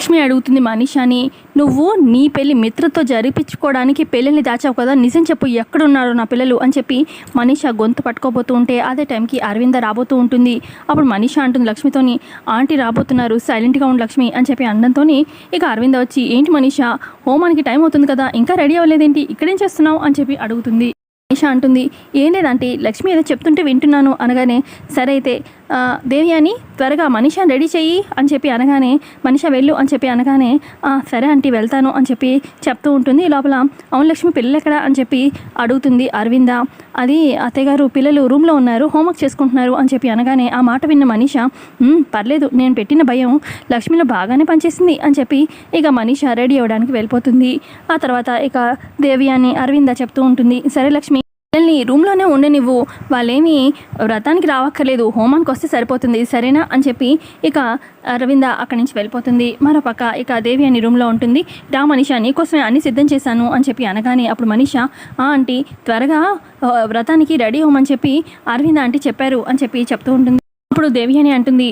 లక్ష్మి అడుగుతుంది మనీషాని నువ్వు నీ పెళ్ళి మిత్రతో జరిపించుకోవడానికి పెళ్ళిని దాచావు కదా నిజం చెప్పు ఎక్కడున్నారు నా పిల్లలు? అని చెప్పి మనీషా గొంతు పట్టుకోబోతూ ఉంటే అదే టైంకి అరవింద రాబోతూ ఉంటుంది. అప్పుడు మనీషా అంటుంది లక్ష్మితోని ఆంటీ రాబోతున్నారు సైలెంట్గా ఉండు లక్ష్మి అని చెప్పి అనడంతో ఇక అరవింద వచ్చి ఏంటి మనీషా హోమానికి టైం అవుతుంది కదా ఇంకా రెడీ అవ్వలేదేంటి ఇక్కడేం చేస్తున్నావు? అని చెప్పి అడుగుతుంది. నిషా అంటుంది ఏం లేదంటే లక్ష్మి ఏదో చెప్తుంటే వింటున్నాను అనగానే సరే అయితే దేవియాని త్వరగా మనిషాని రెడీ చెయ్యి అని చెప్పి అనగానే మనిష వెళ్ళు అని చెప్పి అనగానే సరే ఆంటీ వెళ్తాను అని చెప్పి చెప్తూ ఉంటుంది. ఈ లోపల అవును లక్ష్మి పిల్లలు ఎక్కడ అని చెప్పి అడుగుతుంది అరవింద. అది అత్తయ్యగారు పిల్లలు రూమ్లో ఉన్నారు హోంవర్క్ చేసుకుంటున్నారు అని చెప్పి అనగానే ఆ మాట విన్న మనీష పర్లేదు నేను పెట్టిన భయం లక్ష్మిలో బాగానే పనిచేసింది అని చెప్పి ఇక మనీష రెడీ అవ్వడానికి వెళ్ళిపోతుంది. ఆ తర్వాత ఇక దేవియాని అరవింద చెప్తూ ఉంటుంది సరే లక్ష్మి పిల్లల్ని రూమ్లోనే ఉండనివ్వు. వాళ్ళేమి వ్రతానికి రావక్కర్లేదు. హోమానికి వస్తే సరిపోతుంది. సరేనా? అని చెప్పి ఇక అరవింద అక్కడి నుంచి వెళ్ళిపోతుంది. మరోపక్క ఇక దేవి అని రూమ్లో ఉంటుంది. రా మనీషా నీకోసమే అన్ని సిద్ధం చేశాను అని చెప్పి అనగానే అప్పుడు మనీషా ఆ ఆంటీ త్వరగా వ్రతానికి రెడీ అవ్వమని చెప్పి అరవింద ఆంటీ చెప్పారు అని చెప్పి చెప్తూ ఉంటుంది. అప్పుడు దేవి అని అంటుంది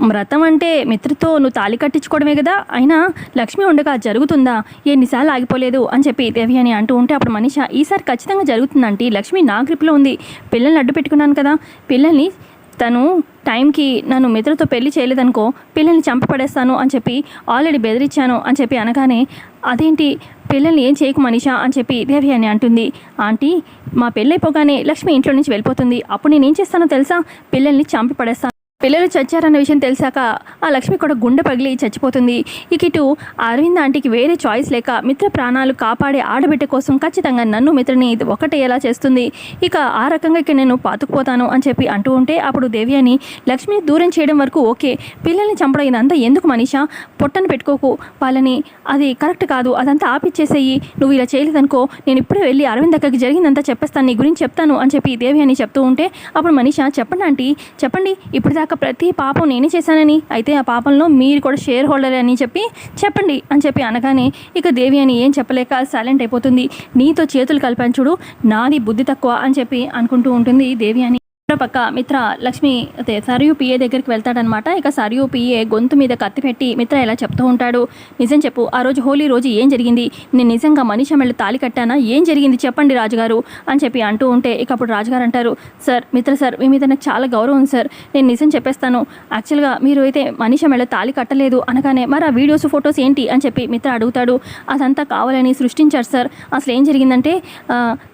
వ్రతం అంటే మిత్రతో నువ్వు తాళి కట్టించుకోవడమే కదా? అయినా లక్ష్మి ఉండగా జరుగుతుందా? ఎన్నిసార్లు ఆగిపోలేదు అని చెప్పి దేవి అని అంటూ ఉంటే అప్పుడు మనిష ఈసారి ఖచ్చితంగా జరుగుతుందంటే లక్ష్మి నా గ్రిప్లో ఉంది. పిల్లల్ని అడ్డు పెట్టుకున్నాను కదా. పిల్లల్ని తను టైంకి నన్ను మిత్రతో పెళ్ళి చేయలేదనుకో పిల్లల్ని చంపి పడేస్తాను అని చెప్పి ఆల్రెడీ బెదిరించాను అని చెప్పి అనగానే అదేంటి? పిల్లల్ని ఏం చేయకు మనీషా అని చెప్పి దేవి అని అంటుంది. ఆంటీ మా పెళ్ళైపోగానే లక్ష్మి ఇంట్లో నుంచి వెళ్ళిపోతుంది. అప్పుడు నేను ఏం చేస్తానో తెలుసా? పిల్లల్ని చంపి పడేస్తాను పిల్లలు చచ్చారన్న విషయం తెలిసాక ఆ లక్ష్మి కూడా గుండె పగిలి చచ్చిపోతుంది. ఇక ఇటు అరవింద్ ఆంటీకి వేరే చాయిస్ లేక మిత్ర ప్రాణాలు కాపాడే ఆడబిడ్డ కోసం ఖచ్చితంగా నన్ను మిత్రని ఇది ఒకటేలా చేస్తుంది. ఇక ఆ రకంగా ఇక నేను పాతుకుపోతాను అని చెప్పి అంటూ ఉంటే అప్పుడు దేవి అని లక్ష్మిని దూరం చేయడం వరకు ఓకే పిల్లల్ని చంపడం ఇదంతా ఎందుకు మనీషా? పొట్టను పెట్టుకోకు వాళ్ళని అది కరెక్ట్ కాదు అదంతా ఆపిచ్చేసేయి నువ్వు ఇలా చేయలేదనుకో నేను ఇప్పుడే వెళ్ళి అరవింద్ అక్కడికి జరిగిందంతా చెప్పేస్తాను నీ గురించి చెప్తాను అని చెప్పి దేవి అని చెప్తూ ఉంటే అప్పుడు మనీషా చెప్పండి ఆంటీ చెప్పండి ఇప్పుడు నాకు ప్రతి పాపం నేనే చేశానని. అయితే ఆ పాపంలో మీరు కూడా షేర్ హోల్డర్ అని చెప్పి చెప్పండి అని చెప్పి అనగానే ఇక దేవి అని ఏం చెప్పలేక సైలెంట్ అయిపోతుంది. నీతో చేతులు కలిపాను చూడు నాది బుద్ధి తక్కువ అని చెప్పి అనుకుంటూ ఉంటుంది దేవి అని. పక్క మిత్ర లక్ష్మి అదే సరియు పిఏ దగ్గరికి వెళ్తాడనమాట ఇక సరియు పిఏ గొంతు మీద కత్తి పెట్టి మిత్ర ఇలా చెప్తూ ఉంటాడు. నిజం చెప్పు ఆ రోజు హోలీ రోజు ఏం జరిగింది? నేను నిజంగా మనిషి మెళ్ళ తాలి కట్టానా? ఏం జరిగింది చెప్పండి రాజుగారు అని చెప్పి అంటూ ఉంటే ఇక అప్పుడు రాజుగారు అంటారు సార్ మిత్ర సార్ మీ మీద నాకు చాలా గౌరవం సార్. నేను నిజం చెప్పేస్తాను. యాక్చువల్గా మీరు అయితే మనిషి మెళ్ళ తాలి కట్టలేదు అనగానే మరి ఆ వీడియోస్ ఫొటోస్ ఏంటి? అని చెప్పి మిత్ర అడుగుతాడు. అదంతా కావాలని సృష్టించారు సార్. అసలు ఏం జరిగిందంటే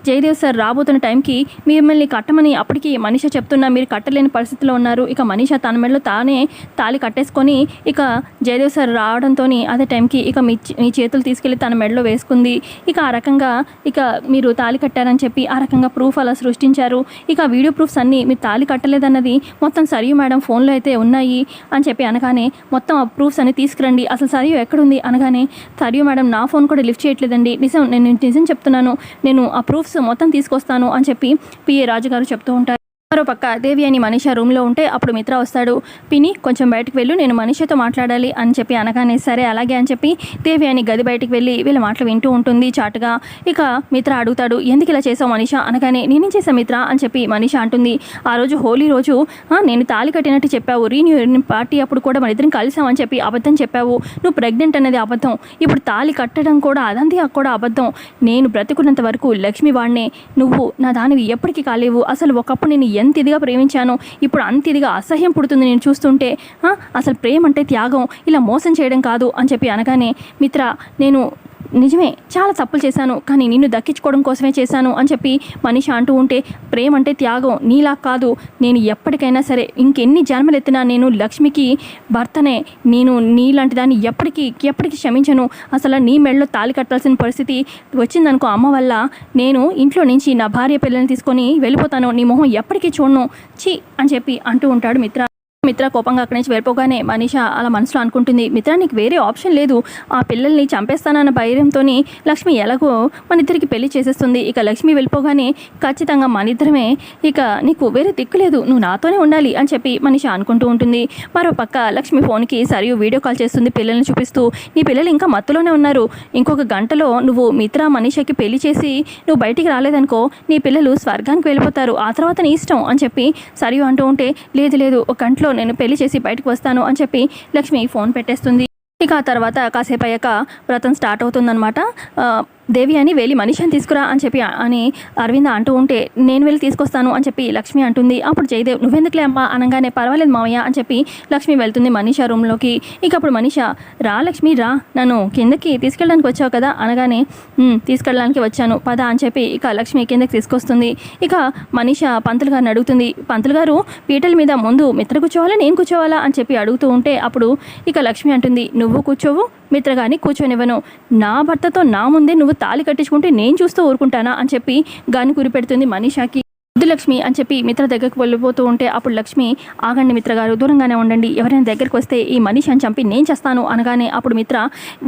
జయదేవ్ సార్ రాబోతున్న టైంకి మిమ్మల్ని కట్టమని అప్పటికి మనిషి చెప్తున్నా మీరు కట్టలేని పరిస్థితిలో ఉన్నారు. ఇక మనీష తన మెడలో తానే తాళి కట్టేసుకొని ఇక జయదేవ్ సార్ రావడంతో అదే టైంకి ఇక మీ మీ చేతులు తీసుకెళ్ళి తన మెడలో వేసుకుంది. ఇక ఆ రకంగా ఇక మీరు తాళి కట్టారని చెప్పి ఆ రకంగా ప్రూఫ్ అలా సృష్టించారు. ఇక వీడియో ప్రూఫ్స్ అన్నీ మీరు తాళి కట్టలేదన్నది మొత్తం సరియు మేడం ఫోన్లో అయితే ఉన్నాయి అని చెప్పి అనగానే మొత్తం ఆ ప్రూఫ్స్ అన్ని తీసుకురండి. అసలు సరియు ఎక్కడుంది అనగానే సరియు మేడం నా ఫోన్ కూడా లిఫ్ట్ చేయట్లేదండి. నిజం నేను నిజం చెప్తున్నాను. నేను ఆ ప్రూఫ్స్ మొత్తం తీసుకొస్తాను అని చెప్పి పిఏ రాజు గారు చెప్తూ ఉంటారు. మరో పక్క దేవి అని మనిష రూమ్లో ఉంటే అప్పుడు మిత్ర వస్తాడు. పిని కొంచెం బయటకు వెళ్ళు నేను మనిషతో మాట్లాడాలి అని చెప్పి అనగానే సరే అలాగే అని చెప్పి దేవి అని గది బయటికి వెళ్ళి వీళ్ళ మాటలు వింటూ ఉంటుంది చాటుగా. ఇక మిత్ర అడుగుతాడు ఎందుకు ఇలా చేసావు మనిష? అనగానే నేనేం చేశాను మిత్ర? అని చెప్పి మనిష అంటుంది. ఆ రోజు హోలీ రోజు నేను తాళి కట్టినట్టు చెప్పావు రీన్యూ పార్టీ అప్పుడు కూడా మన ఇద్దరం కలిసామని చెప్పి అబద్ధం చెప్పావు. నువ్వు ప్రెగ్నెంట్ అనేది అబద్ధం ఇప్పుడు తాళి కట్టడం కూడా అదంతా కూడా అబద్ధం. నేను బ్రతుకున్నంత వరకు లక్ష్మి వాడినే నువ్వు నా దానివి ఎప్పటికీ కాలేవు. అసలు ఒకప్పుడు నేను ఎంత ఇదిగా ప్రేమించాను ఇప్పుడు అంత ఇదిగా అసహ్యం పుడుతుంది నేను చూస్తుంటే అసలు ప్రేమ అంటే త్యాగం ఇలా మోసం చేయడం కాదు అని చెప్పి అనగానే మిత్ర నేను నిజమే చాలా తప్పులు చేశాను కానీ నిన్ను దక్కించుకోవడం కోసమే చేశాను అని చెప్పి మనిషి అంటూ ఉంటే ప్రేమ అంటే త్యాగం నీలా కాదు. నేను ఎప్పటికైనా సరే ఇంకెన్ని జన్మలు ఎత్తినా నేను లక్ష్మికి భర్తనే. నేను నీలాంటి దాన్ని ఎప్పటికీ ఎప్పటికీ క్షమించను. అసలు నీ మెడలో తాళి కట్టాల్సిన పరిస్థితి వచ్చిందనుకో అమ్మ వల్ల. నేను ఇంట్లో నుంచి నా భార్య పిల్లల్ని తీసుకొని వెళ్ళిపోతాను. నీ మొహం ఎప్పటికీ చూడను. చి అని చెప్పి అంటూ ఉంటాడు మిత్ర. మిత్ర కోపంగా అక్కడి నుంచి వెళ్ళిపోగానే మనీష అలా మనసులో అనుకుంటుంది మిత్ర నీకు వేరే ఆప్షన్ లేదు. ఆ పిల్లల్ని చంపేస్తానన్న భయంతో లక్ష్మి ఎలాగో మన ఇద్దరికి పెళ్ళి చేసేస్తుంది. ఇక లక్ష్మి వెళ్ళిపోగానే ఖచ్చితంగా మన ఇద్దరమే ఇక నీకు వేరే దిక్కు లేదు నువ్వు నాతోనే ఉండాలి అని చెప్పి మనిషి అనుకుంటూ ఉంటుంది. మరో పక్క లక్ష్మి ఫోన్కి సరియు వీడియో కాల్ చేస్తుంది పిల్లల్ని చూపిస్తూ నీ పిల్లలు ఇంకా మత్తులోనే ఉన్నారు. ఇంకొక గంటలో నువ్వు మిత్ర మనీషకి పెళ్ళి చేసి నువ్వు బయటికి రాలేదనుకో నీ పిల్లలు స్వర్గానికి వెళ్ళిపోతారు. ఆ తర్వాత నీ ఇష్టం అని చెప్పి సరియు అంటూ ఉంటే లేదు లేదు ఒక గంటలో నేను పెళ్ళి చేసి బయటకు వస్తాను అని చెప్పి లక్ష్మి ఫోన్ పెట్టేస్తుంది. ఇక ఆ తర్వాత కాసేపు అయ్యాక వ్రతం స్టార్ట్ అవుతుందనమాట దేవి అని వెళ్ళి మనిషిని తీసుకురా అని చెప్పి అని అరవింద అంటూ ఉంటే నేను వెళ్ళి తీసుకొస్తాను అని చెప్పి లక్ష్మి అంటుంది. అప్పుడు జయదేవ్ నువ్వెందుకులే అమ్మా అనగానే పర్వాలేదు మావయ్య అని చెప్పి లక్ష్మి వెళ్తుంది మనిషా రూమ్లోకి ఇక అప్పుడు మనీష రా లక్ష్మి రా. నన్ను కిందకి తీసుకెళ్ళడానికి వచ్చావు కదా అనగానే తీసుకెళ్ళడానికి వచ్చాను పద అని చెప్పి ఇక లక్ష్మి కిందకి తీసుకొస్తుంది. ఇక మనీష పంతులు గారిని అడుగుతుంది పంతులు గారు పీటల మీద ముందు మిత్ర కూర్చోవాలా నేను కూర్చోవాలా? అని చెప్పి అడుగుతూ ఉంటే అప్పుడు ఇక లక్ష్మి అంటుంది నువ్వు కూర్చోవు మిత్రగాని కూర్చొనివ్వను. నా భర్తతో నా ముందే నువ్వు తాళి కట్టించుకుంటే నేను చూస్తూ ఊరుకుంటానా అని చెప్పి గాని కురిపెడుతుంది మనీషాకి. వద్దు లక్ష్మి అని చెప్పి మిత్ర దగ్గరకు వెళ్ళిపోతూ ఉంటే అప్పుడు లక్ష్మి ఆగండి మిత్ర గారు దూరంగానే ఉండండి. ఎవరైనా దగ్గరికి వస్తే ఈ మనిషి అని చంపి నేను చేస్తాను అనగానే అప్పుడు మిత్ర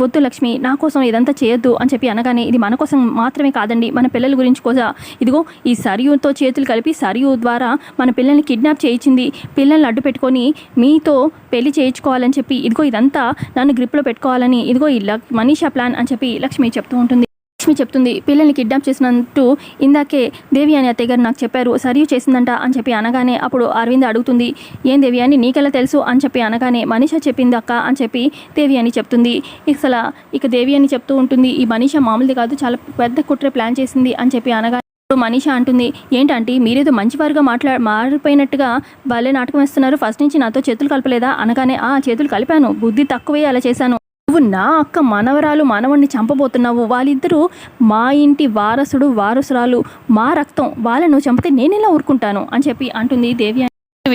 వద్దు లక్ష్మి నా కోసం ఇదంతా చేయొద్దు అని చెప్పి అనగానే ఇది మన కోసం మాత్రమే కాదండి. మన పిల్లల గురించి కూడా. ఇదిగో ఈ సరియుతో చేతులు కలిపి సరియు ద్వారా మన పిల్లల్ని కిడ్నాప్ చేయించింది. పిల్లల్ని అడ్డు పెట్టుకొని మీతో పెళ్ళి చేయించుకోవాలని చెప్పి ఇదిగో ఇదంతా నన్ను గ్రిప్లో పెట్టుకోవాలని. ఇదిగో ఈ లక్ మనీషా ప్లాన్ అని చెప్పి లక్ష్మి చెప్తూ ఉంటుంది. లక్ష్మి చెప్తుంది పిల్లల్ని కిడ్నాప్ చేసినట్టు ఇందాకే దేవి అని అత్తయ్య గారు నాకు చెప్పారు సరియు చేసిందంట అని చెప్పి అనగానే అప్పుడు అరవింద్ అడుగుతుంది ఏం దేవి అని నీకెలా తెలుసు? అని చెప్పి అనగానే మనీష చెప్పింది అక్క అని చెప్పి దేవి అని చెప్తుంది. అసలు ఇక దేవి అని చెప్తూ ఉంటుంది ఈ మనీష మామూలుది కాదు చాలా పెద్ద కుట్ర ప్లాన్ చేసింది అని చెప్పి అనగానే ఇప్పుడు మనీష అంటుంది ఏంటంటే మీరేదో మంచివారుగా మాట్లా మారిపోయినట్టుగా భలే నాటకం వేస్తున్నారు ఫస్ట్ నుంచి నాతో చేతులు కలపలేదా? అనగానే ఆ చేతులు కలిపాను బుద్ధి తక్కువే అలా చేశాను. నువ్వు నా అక్క మనవరాలు మనవణ్ణి చంపబోతున్నావు. వాళ్ళిద్దరూ మా ఇంటి వారసుడు వారసురాలు మా రక్తం వాళ్ళను చంపితే నేనేలా ఊరుకుంటాను? అని చెప్పి అంటుంది దేవి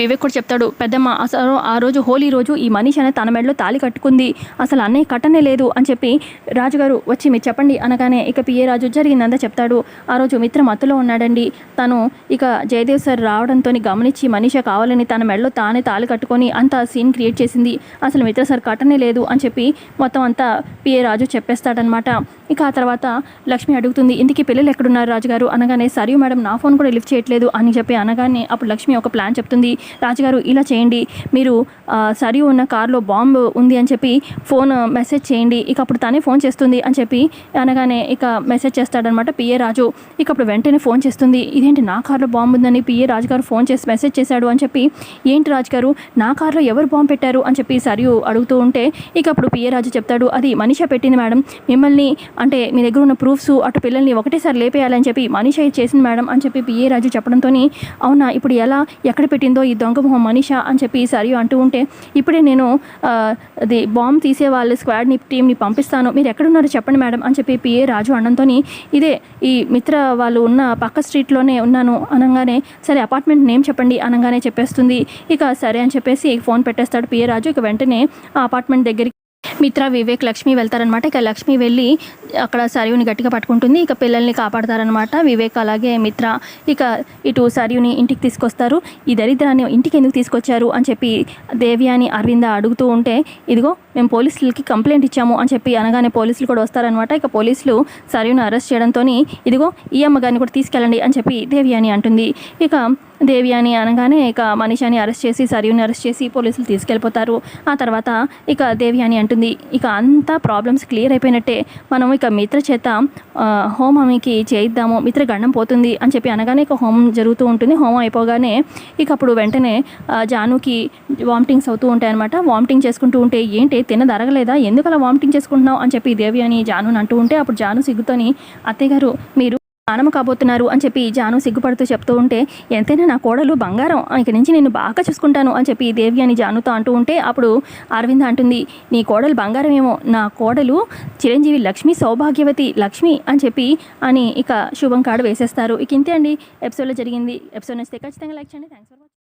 వివేక్ కూడా చెప్తాడు పెద్దమ్మ అసలు ఆ రోజు హోలీ రోజు ఈ మనిషి అనే తన మెడలో తాళి కట్టుకుంది. అసలు అన్నయ్య కట్టనే లేదు అని చెప్పి రాజుగారు వచ్చి మీరు చెప్పండి అనగానే ఇక పిఏ రాజు జరిగిందంతా చెప్తాడు. ఆ రోజు మిత్ర మత్తులో ఉన్నాడండి. తను ఇక జయదేవ్ సార్ రావడంతో గమనించి మనీష కావాలని తన మెడలో తానే తాళి కట్టుకొని అంత సీన్ క్రియేట్ చేసింది. అసలు మిత్ర సార్ కట్టనే లేదు అని చెప్పి మొత్తం అంతా పిఏ రాజు చెప్పేస్తాడనమాట ఇక ఆ తర్వాత లక్ష్మి అడుగుతుంది ఇంటికి పిల్లలు ఎక్కడున్నారు రాజుగారు? అనగానే సరియు మేడం నా ఫోన్ కూడా లిఫ్ట్ చేయట్లేదు అని చెప్పి అనగానే అప్పుడు లక్ష్మి ఒక ప్లాన్ చెప్తుంది. రాజుగారు ఇలా చేయండి. మీరు సరి ఉన్న కార్లో బాంబు ఉంది అని చెప్పి ఫోన్ మెసేజ్ చేయండి. ఇక అప్పుడు తనే ఫోన్ చేస్తుంది అని చెప్పి అనగానే ఇక మెసేజ్ చేస్తాడనమాట పిఏ రాజు. ఇక అప్పుడు వెంటనే ఫోన్ చేస్తుంది. ఇదేంటి నా కార్లో బాంబు ఉందని పిఏ రాజుగారు ఫోన్ చేసి మెసేజ్ చేశాడు అని చెప్పి ఏంటి రాజుగారు నా కార్లో ఎవరు బాంబు పెట్టారు అని చెప్పి సరియు అడుగుతూ ఉంటే ఇక అప్పుడు పిఏ రాజు చెప్తాడు అది మనిష పెట్టింది మేడం. మిమ్మల్ని అంటే మీ దగ్గర ఉన్న ప్రూఫ్స్ అటు పిల్లల్ని ఒకటేసారి లేపేయాలని చెప్పి మనిష ఇది చేసింది మేడం అని చెప్పి పిఏ రాజు చెప్పడంతో అవునా ఇప్పుడు ఎలా ఎక్కడ పెట్టిందో ఈ దొంగ మొహం మనీషా అని చెప్పి ఈసారి అంటూ ఉంటే ఇప్పుడే నేను అది బాంబు తీసే వాళ్ళ స్క్వాడ్ని టీంని పంపిస్తాను. మీరు ఎక్కడున్నారో చెప్పండి మేడం అని చెప్పి పిఏ రాజు అనడంతో ఇదే ఈ మిత్ర వాళ్ళు ఉన్న పక్క స్ట్రీట్లోనే ఉన్నాను అనగానే సరే అపార్ట్మెంట్ నేమ్ చెప్పండి అనగానే చెప్పేస్తుంది. ఇక సరే అని చెప్పేసి ఫోన్ పెట్టేస్తాడు పిఏ రాజు. ఇక వెంటనే ఆ అపార్ట్మెంట్ దగ్గరికి మిత్ర వివేక్ లక్ష్మి వెళ్తారనమాట ఇక లక్ష్మి వెళ్ళి అక్కడ సరియుని గట్టిగా పట్టుకుంటుంది. ఇక పిల్లల్ని కాపాడతారనమాట వివేక్ అలాగే మిత్ర ఇక ఇటు సరియుని ఇంటికి తీసుకొస్తారు. ఈ దరిద్రాన్ని ఇంటికి ఎందుకు తీసుకొచ్చారు అని చెప్పి దేవి అని అరవింద అడుగుతూ ఉంటే ఇదిగో మేము పోలీసులకి కంప్లైంట్ ఇచ్చాము అని చెప్పి అనగానే పోలీసులు కూడా వస్తారనమాట ఇక పోలీసులు సరియుని అరెస్ట్ చేయడంతో ఇదిగో ఈ అమ్మగారిని కూడా తీసుకెళ్ళండి అని చెప్పి దేవి అని అంటుంది. ఇక దేవి అని అనగానే ఇక మనిషాని అరెస్ట్ చేసి సరియుని అరెస్ట్ చేసి పోలీసులు తీసుకెళ్ళిపోతారు. ఆ తర్వాత ఇక దేవి అని అంటుంది ఇక అంతా ప్రాబ్లమ్స్ క్లియర్ అయిపోయినట్టే మనం ఇక మిత్ర చేత హోమానికి చేయిద్దాము మిత్ర గండం పోతుంది అని చెప్పి అనగానే ఇక హోమం జరుగుతూ ఉంటుంది. హోమం అయిపోగానే ఇక అప్పుడు వెంటనే జానుకి వామిటింగ్స్ అవుతూ ఉంటాయి అనమాట వామిటింగ్ చేసుకుంటూ ఉంటే ఏంటి తిన్నది అరగలేదా ఎందుకు అలా వామిటింగ్ చేసుకుంటున్నావు? అని చెప్పి దేవి అని జాను అంటూ ఉంటే అప్పుడు జాను సిగ్గుతోని అత్తయ్య గారు మీరు స్నానం కాబోతున్నారు అని చెప్పి జాను సిగ్గుపడుతూ చెప్తూ ఉంటే ఎంతైనా నా కోడలు బంగారం ఇక నుంచి నేను బాగా చూసుకుంటాను అని చెప్పి దేవి అని జానుతో అంటూ ఉంటే అప్పుడు అరవింద్ అంటుంది నీ కోడలు బంగారం ఏమో నా కోడలు చిరంజీవి లక్ష్మి సౌభాగ్యవతి లక్ష్మి అని చెప్పి అని ఇక శుభం కాడ వేసేస్తారు. ఇక ఇంతే అండి. ఎపిసోడ్లో జరిగింది. ఎపిసోడ్ నచ్చితే ఖచ్చితంగా లైక్ చేయండి. Thanks for